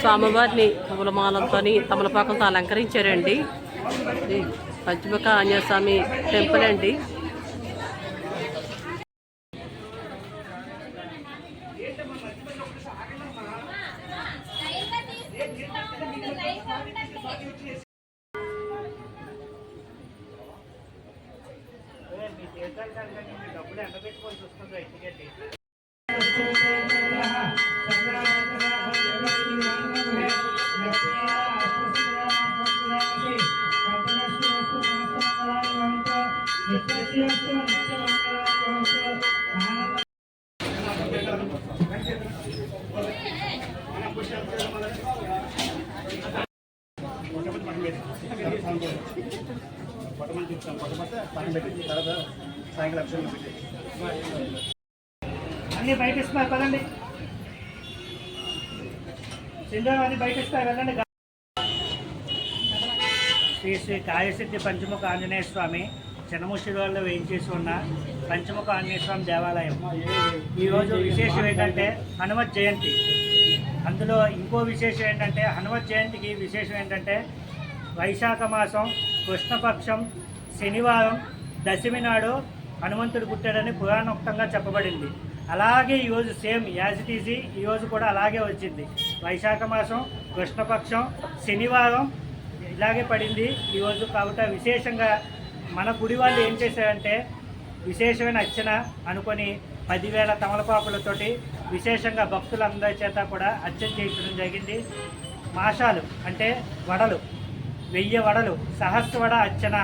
స్వామివారిని తమలమాలతో తమలపాకంతో అలంకరించారండి. ఇది ఆంజనేయ స్వామి టెంపుల్ అండి. అన్ని బయట ఇస్తున్నారు కదండి సింధు అన్ని బయట ఇస్తారు కదండి శ్రీ శ్రీ కాయసిద్ధి పంచముఖ ఆంజనేయ స్వామి చిన్నముషిలో వేయించేసి ఉన్న పంచముఖ ఆంజనేయ స్వామి దేవాలయం. ఈరోజు విశేషం ఏంటంటే హనుమత్ జయంతి. అందులో ఇంకో విశేషం ఏంటంటే హనుమత్ జయంతికి విశేషం ఏంటంటే వైశాఖ మాసం కృష్ణపక్షం శనివారం దశమి నాడు హనుమంతుడు పుట్టాడని పురాణోక్తంగా చెప్పబడింది. అలాగే ఈరోజు సేమ్ యాజ్ ఇట్ ఈజీ ఈరోజు కూడా అలాగే వచ్చింది. వైశాఖ మాసం కృష్ణపక్షం శనివారం ఇలాగే పడింది ఈరోజు కాబట్టి విశేషంగా మన గుడి వాళ్ళు ఏం చేశారంటే విశేషమైన అర్చన అనుకొని పదివేల తమలపాకులతోటి విశేషంగా భక్తులందరి చేత కూడా అర్చన చేయించడం జరిగింది. మాషాలు అంటే వడలు. వెయ్యి వడలు సహస్రవడ అర్చన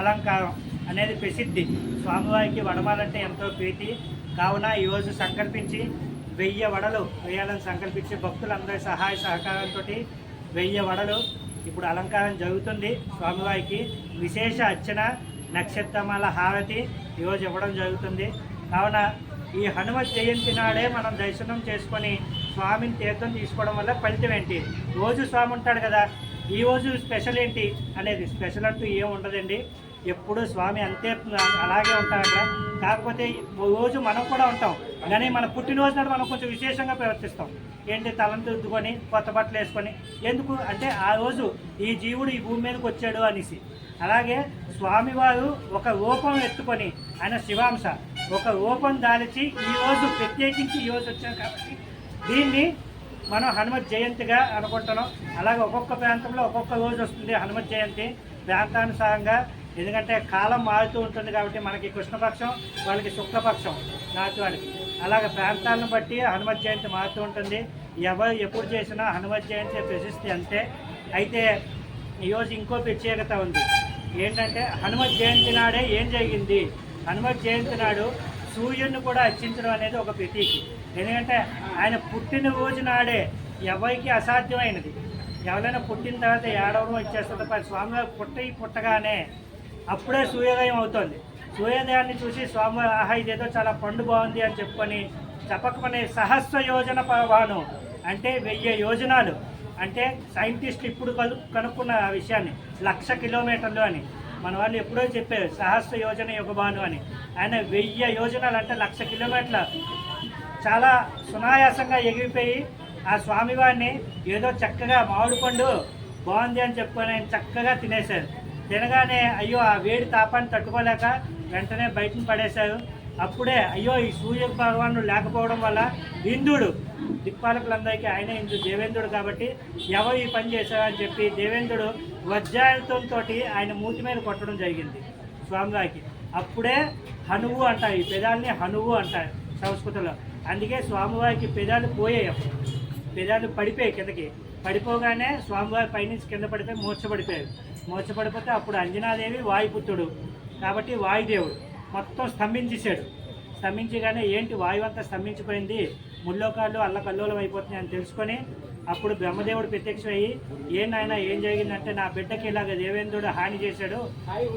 అలంకారం అనేది ప్రసిద్ధి. స్వామివారికి వడమాలంటే ఎంతో ప్రీతి. కావున ఈరోజు సంకల్పించి వెయ్యి వడలు వేయాలని సంకల్పించి భక్తులందరి సహాయ సహకారంతో వెయ్యి వడలు ఇప్పుడు అలంకారం జరుగుతుంది. స్వామివారికి విశేష అర్చన నక్షత్రమాల హారతి ఈరోజు ఇవ్వడం జరుగుతుంది. కావున ఈ హనుమ జయంతి నాడే మనం దర్శనం చేసుకొని స్వామిని తీర్థం తీసుకోవడం వల్ల ఫలితం ఏంటి? రోజు స్వామి ఉంటాడు కదా ఈ రోజు స్పెషల్ ఏంటి అనేది స్పెషల్ అంటూ ఏం ఉండదండి. ఎప్పుడు స్వామి అంతే అలాగే ఉంటారు అక్కడ. కాకపోతే రోజు మనం కూడా ఉంటాం. కానీ మన పుట్టినరోజు నాడు మనం కొంచెం విశేషంగా ప్రవర్తిస్తాం. ఏంటి తలంతుద్దుకొని కొత్త బట్టలు వేసుకొని ఎందుకు అంటే ఆ రోజు ఈ జీవుడు ఈ భూమి మీదకి వచ్చాడు అనేసి. అలాగే స్వామివారు ఒక రూపం ఎత్తుకొని ఆయన శివాంశ ఒక రూపం దాల్చి ఈ రోజు ప్రత్యేకించి ఈ రోజు వచ్చారు కాబట్టి దీన్ని మనం హనుమత్ జయంతిగా అనుకుంటున్నాం. అలాగే ఒక్కొక్క ప్రాంతంలో ఒక్కొక్క రోజు వస్తుంది హనుమత్ జయంతి. ప్రాంతానుసారంగా ఎందుకంటే కాలం మారుతూ ఉంటుంది కాబట్టి మనకి కృష్ణపక్షం వాళ్ళకి శుక్లపక్షం నాటి వాళ్ళకి అలాగే ప్రాంతాలను బట్టి హనుమత్ జయంతి మారుతూ ఉంటుంది. ఎవరు ఎప్పుడు చేసినా హనుమత్ జయంతి ప్రశస్తి అంతే. అయితే ఈరోజు ఇంకో ప్రత్యేకత ఉంది. ఏంటంటే హనుమత్ జయంతి నాడే ఏం జరిగింది? హనుమత్ జయంతి నాడు సూర్యుడిని కూడా అర్చించడం అనేది ఒక ప్రతీకి. ఎందుకంటే ఆయన పుట్టిన రోజు నాడే ఎవరికి అసాధ్యమైనది. ఎవరైనా పుట్టిన తర్వాత ఏడవడం ఇచ్చేస్తుంది పది స్వామివారు పుట్టి పుట్టగానే అప్పుడే సూర్యోదయం అవుతుంది. సూర్యోదయాన్ని చూసి స్వామివారు ఆహా ఇదేదో చాలా పండు బాగుంది అని చెప్పుకొని చెప్పకమనే సహస్ర యోజన పవాను. అంటే వెయ్యి యోజనాలు. అంటే సైంటిస్టులు ఇప్పుడు కలు కనుక్కున్న ఆ విషయాన్ని. లక్ష కిలోమీటర్లు అని. మన వాళ్ళు ఎప్పుడో చెప్పారు సహస్ర యోజన యుగబాను అని. ఆయన వెయ్యి యోజనాలు అంటే లక్ష కిలోమీటర్ల చాలా సునాయాసంగా ఎగిరిపోయి ఆ స్వామివారిని ఏదో చక్కగా మామిడి పండు బాగుంది అని చెప్పుకొని ఆయన చక్కగా తినేశారు. తినగానే అయ్యో ఆ వేడి తాపాన్ని తట్టుకోలేక వెంటనే బయటను పడేశారు. అప్పుడే అయ్యో ఈ సూర్య భగవాను లేకపోవడం వల్ల ఇంద్రుడు దిక్పాలకులందరికీ ఆయన ఇంద్రుడు దేవేంద్రుడు కాబట్టి ఎవరు ఈ పని చేశారని చెప్పి దేవేంద్రుడు వజ్రాయుధంతో ఆయన మూతి మీద కొట్టడం జరిగింది స్వామివారికి. అప్పుడే హనువు అంటారు ఈ పెదాలని హనువు అంటారు సంస్కృతిలో. అందుకే స్వామివారికి పెదాలు పోయాయి అప్పుడు. పెదాలు పడిపోయాయి కిందకి. పడిపోగానే స్వామివారి పైనుంచి కింద పడితే మూర్చబడిపోయారు మూర్చబడిపోతే అప్పుడు అంజనాదేవి వాయుపుత్రుడు. కాబట్టి వాయుదేవుడు. మొత్తం స్తంభించేశాడు. స్తంభించగానే ఏంటి వాయువు అంతా స్తంభించిపోయింది? ముల్లోకాళ్ళు అల్లకల్లోలం అయిపోతున్నాయి అని తెలుసుకొని అప్పుడు బ్రహ్మదేవుడు ప్రత్యక్షమయ్యి ఏం నాయన ఏం జరిగిందంటే నా బిడ్డకి ఇలాగ దేవేంద్రుడు హాని చేశాడు.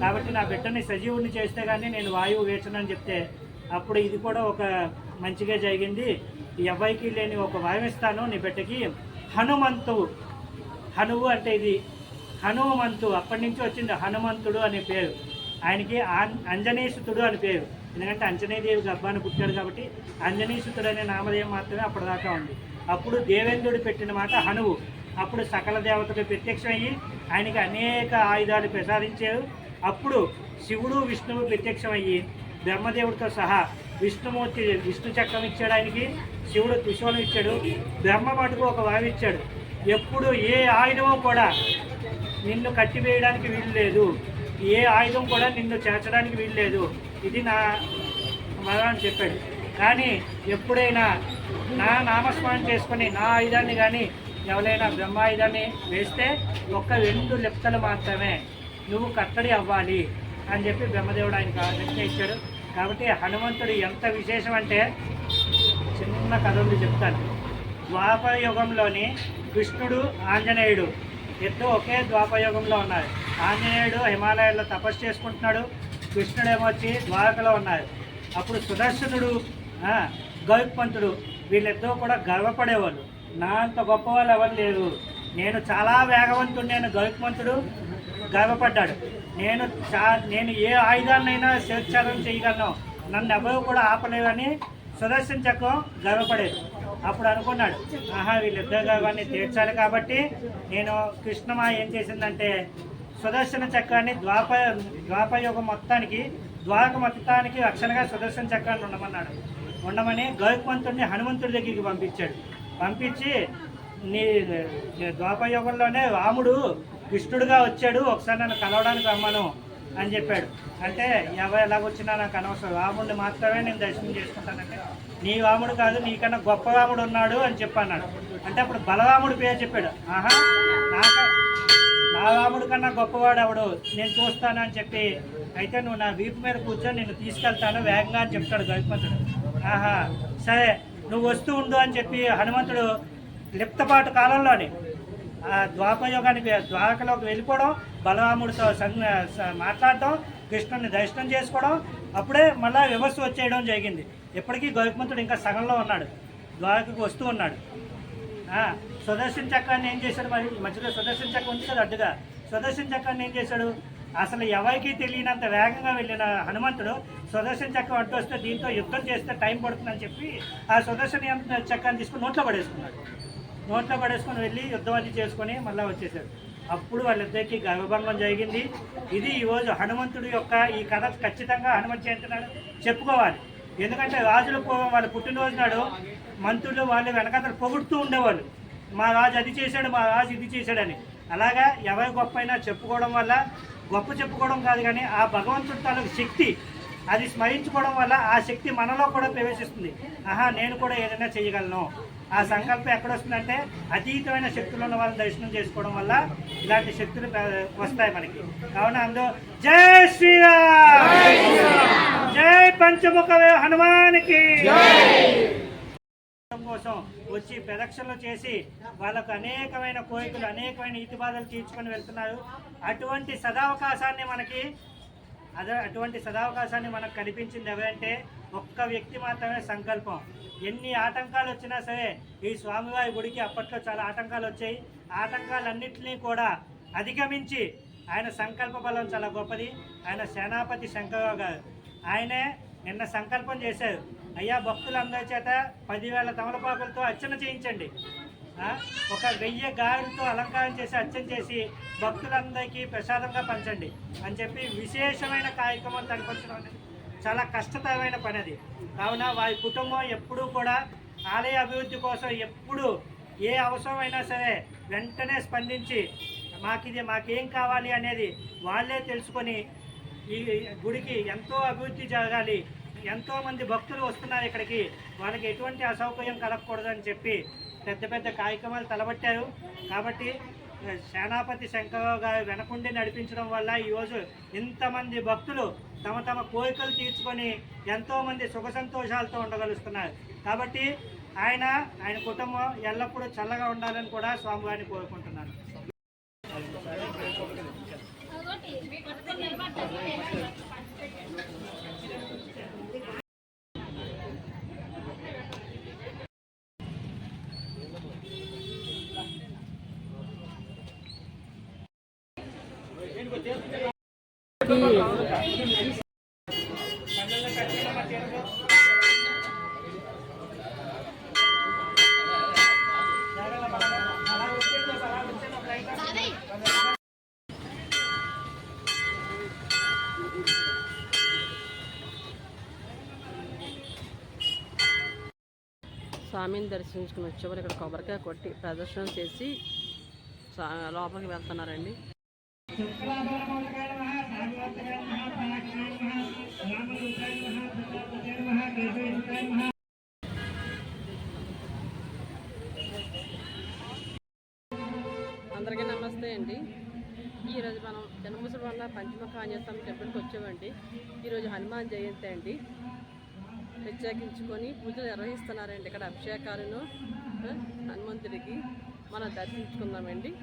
కాబట్టి నా బిడ్డని సజీవుడిని చేస్తే కానీ నేను వాయువు వేచనని చెప్తే అప్పుడు ఇది కూడా ఒక మంచిగా జరిగింది. ఈ అబ్బాయికి లేని ఒక వరం ఇస్తాను నీ బిడ్డకి. హనుమంతు హనువు అంటే ఇది. హనుమంతు అప్పటి నుంచి వచ్చింది హనుమంతుడు అనే పేరు. ఆయనకి అంజనేశుతుడు అని పేరు. ఎందుకంటే అంజనేయదేవి గర్భాన్ని పుట్టాడు కాబట్టి అంజనీసుతుడు అనే నామధేయం మాత్రమే అప్పటిదాకా ఉంది. అప్పుడు దేవేంద్రుడు పెట్టిన మాట హనువు. అప్పుడు సకల దేవతలు ప్రత్యక్షమయ్యి ఆయనకి అనేక ఆయుధాలు ప్రసాదించారు. అప్పుడు శివుడు విష్ణువు ప్రత్యక్షమయ్యి బ్రహ్మదేవుడితో సహా విష్ణుమూర్తి విష్ణు చక్రం ఇచ్చాడు ఆయనకి శివుడు త్రిశూలం ఇచ్చాడు బ్రహ్మ మటుకు ఒక వావి ఇచ్చాడు. ఎప్పుడు ఏ ఆయుధమో కూడా నిన్ను కట్టివేయడానికి వీలు లేదు. ఏ ఆయుధం కూడా నిన్ను చేర్చడానికి వీలు లేదు. ఇది నా మరణం చెప్పాడు. కానీ ఎప్పుడైనా నా నామస్మరణ చేసుకుని నా ఆయుధాన్ని కానీ ఎవరైనా బ్రహ్మాయుధాన్ని వేస్తే ఒక్క రెండు లెప్తలు మాత్రమే. నువ్వు కట్టడి అవ్వాలి. అని చెప్పి బ్రహ్మదేవుడు ఆయనకు ఆజ్ఞ ఇచ్చాడు కాబట్టి హనుమంతుడు ఎంత విశేషం అంటే చిన్న కథ ఉంది చెప్తాను. ద్వాపరయుగంలోని కృష్ణుడు ఆంజనేయుడు ఇద్దరు ఒకే ద్వాపయుగంలో ఉన్నారు. ఆంజనేయుడు హిమాలయాల్లో తపస్సు చేసుకుంటున్నాడు. కృష్ణుడేమో వచ్చి ద్వారకలో ఉన్నారు. అప్పుడు సుదర్శనుడు గౌక్పంతుడు వీళ్ళిద్దరూ కూడా గర్వపడేవాళ్ళు. నా అంత గొప్ప వాళ్ళు ఎవరు లేరు. నేను చాలా వేగవంతుడు నేను గౌక్మంతుడు గర్వపడ్డాడు. నేను చా నేను ఏ ఆయుధాలనైనా స్వేచ్ఛారం చేయగలను. నన్ను ఎవరు కూడా ఆపలేవని సుదర్శన్ చక్రం గర్వపడేది. అప్పుడు అనుకున్నాడు ఆహా వీళ్ళిద్దరు గర్వాన్ని తీర్చాలి కాబట్టి నేను కృష్ణమా ఏం చేసిందంటే సుదర్శన చక్రాన్ని ద్వాప ద్వాపయుగం మొత్తానికి ద్వారక మొత్తానికి రక్షణగా సుదర్శన చక్రాన్ని ఉండమన్నాడు. ఉండమని గౌరవంతుడిని హనుమంతుడి దగ్గరికి పంపించాడు. పంపించి నీ నీ ద్వాపయుగంలోనే రాముడు విష్ణుడుగా వచ్చాడు ఒకసారి నన్ను కలవడానికి రమ్మను అని చెప్పాడు. అంటే ఎవరు ఎలాగొచ్చినా నాకు అనవసరం. రాముడిని మాత్రమే నేను దర్శనం చేసుకుంటానంటే నీ రాముడు కాదు నీకన్నా గొప్ప రాముడు ఉన్నాడు అని చెప్పన్నాడు. అంటే అప్పుడు బలరాముడు పేరు చెప్పాడు. ఆహా నాకు నా రాముడు కన్నా గొప్పవాడు అవడు నేను చూస్తాను అని చెప్పి అయితే నువ్వు నా వీపు మీద కూర్చొని నేను తీసుకెళ్తాను వేగంగా అని చెప్తాడు గౌతమంతుడు ఆహా సరే నువ్వు వస్తూ ఉండు అని చెప్పి హనుమంతుడు లిప్తపాటు కాలంలోని ద్వాపయోగానికి ద్వారకలోకి వెళ్ళిపోవడం బలరాముడితో మాట్లాడటం కృష్ణుని దర్శనం చేసుకోవడం అప్పుడే మళ్ళా వ్యవస్థ వచ్చేయడం జరిగింది. ఇప్పటికీ గౌరవంతుడు ఇంకా సగంలో ఉన్నాడు. ద్వారకకు వస్తూ ఉన్నాడు. సుదర్శన చక్రాన్ని ఏం చేశాడు మరి? మధ్యలో సుదర్శన చక్రం ఉంది కదా అడ్డుగా. సుదర్శన చక్రాన్ని ఏం చేశాడు? అసలు ఎవరికి తెలియనంత వేగంగా వెళ్ళిన హనుమంతుడు సుదర్శన చక్రం అడ్డు వస్తే దీంతో యుద్ధం చేస్తే టైం పడుతుందని చెప్పి ఆ సుదర్శన చక్రాన్ని తీసుకుని నోట్లో పడేసుకున్నాడు. నోట్లో పడేసుకొని వెళ్ళి యుద్ధం అది చేసుకొని మళ్ళీ వచ్చేసారు అప్పుడు వాళ్ళిద్దరికి గర్వభంగం జరిగింది. ఇది ఈరోజు హనుమంతుడి యొక్క ఈ కథ ఖచ్చితంగా హనుమంత్ జయంతి నాడు చెప్పుకోవాలి. ఎందుకంటే రాజులు పూర్వం వాళ్ళ పుట్టినరోజు నాడు మంత్రులు వాళ్ళు వెనకతలు పొగుడుతూ ఉండేవాళ్ళు. మా రాజు అది చేశాడు మా రాజు ఇది చేశాడని. అలాగా ఎవరి గొప్ప అయినా చెప్పుకోవడం వల్ల గొప్ప చెప్పుకోవడం కాదు కానీ ఆ భగవంతుడి తాలూకు శక్తి అది స్మరించుకోవడం వల్ల ఆ శక్తి మనలో కూడా ప్రవేశిస్తుంది. ఆహా నేను కూడా ఏదైనా చేయగలను. ఆ సంకల్పం ఎక్కడొస్తుందంటే అతీతమైన శక్తులు ఉన్న వాళ్ళని దర్శనం చేసుకోవడం వల్ల ఇలాంటి శక్తులు వస్తాయి మనకి. కావున అందు జై శ్రీరామ్! జై పంచముఖ హనుమానికి! కోసం వచ్చి ప్రదక్షిణలు చేసి వాళ్ళకు అనేకమైన కోరికలు అనేకమైన ఈతి బాధలు తీర్చుకొని వెళ్తున్నారు. అటువంటి సదావకాశాన్ని మనకి అదే అటువంటి సదావకాశాన్ని మనకు కనిపించింది ఎవరంటే ఒక్క వ్యక్తి మాత్రమే సంకల్పం. ఎన్ని ఆటంకాలు వచ్చినా సరే ఈ స్వామివారి గుడికి అప్పట్లో చాలా ఆటంకాలు వచ్చాయి. ఆటంకాలన్నింటినీ కూడా అధిగమించి ఆయన సంకల్ప బలం చాలా గొప్పది. ఆయన సేనాపతి శంకరరావు గారు ఆయనే నిన్న సంకల్పం చేశారు. అయ్యా భక్తులందరి చేత పదివేల తమలపాకులతో అర్చన చేయించండి. ఒక వెయ్యి గాయలతో అలంకారం చేసి అర్చన చేసి భక్తులందరికీ ప్రసాదంగా పంచండి అని చెప్పి విశేషమైన కార్యక్రమం తలపరచడం అనేది చాలా కష్టతరమైన పని అది. కావున వారి కుటుంబం ఎప్పుడూ కూడా ఆలయ అభివృద్ధి కోసం ఎప్పుడు ఏ అవసరమైనా సరే వెంటనే స్పందించి మాకిది మాకేం కావాలి అనేది వాళ్ళే తెలుసుకొని ఈ గుడికి ఎంతో అభివృద్ధి జరగాలి ఎంతోమంది భక్తులు వస్తున్నారు ఇక్కడికి. వాళ్ళకి ఎటువంటి అసౌకర్యం కలగకూడదని చెప్పి పెద్ద పెద్ద కార్యక్రమాలు తలబట్టారు. కాబట్టి సేనాపతి శంకరరావు గారు వెనకుండి నడిపించడం వల్ల ఈరోజు ఇంతమంది భక్తులు తమ తమ కోరికలు తీర్చుకొని ఎంతోమంది సుఖ సంతోషాలతో ఉండగలుగుతున్నారు కాబట్టి ఆయన ఆయన కుటుంబం ఎల్లప్పుడూ చల్లగా ఉండాలని కూడా స్వామివారిని కోరుకుంటున్నాను. స్వామిని దర్శించుకుని వచ్చేవారు ఇక్కడ కొబ్బరికాయ కొట్టి ప్రదర్శన చేసి సా- లోపలికి వెళ్తున్నారండి. అందరికీ నమస్తే అండి. ఈరోజు మనం జన్మముసలి వల్ల పంచముఖ ఆంజనేయస్వామి టెంపుల్కి వచ్చామండి. ఈరోజు హనుమాన్ జయంతి అండి. ప్రత్యేకించుకొని పూజలు నిర్వహిస్తున్నారండి ఇక్కడ అభిషేకాలను హనుమంతుడికి. మనం దర్శించుకుందామండి.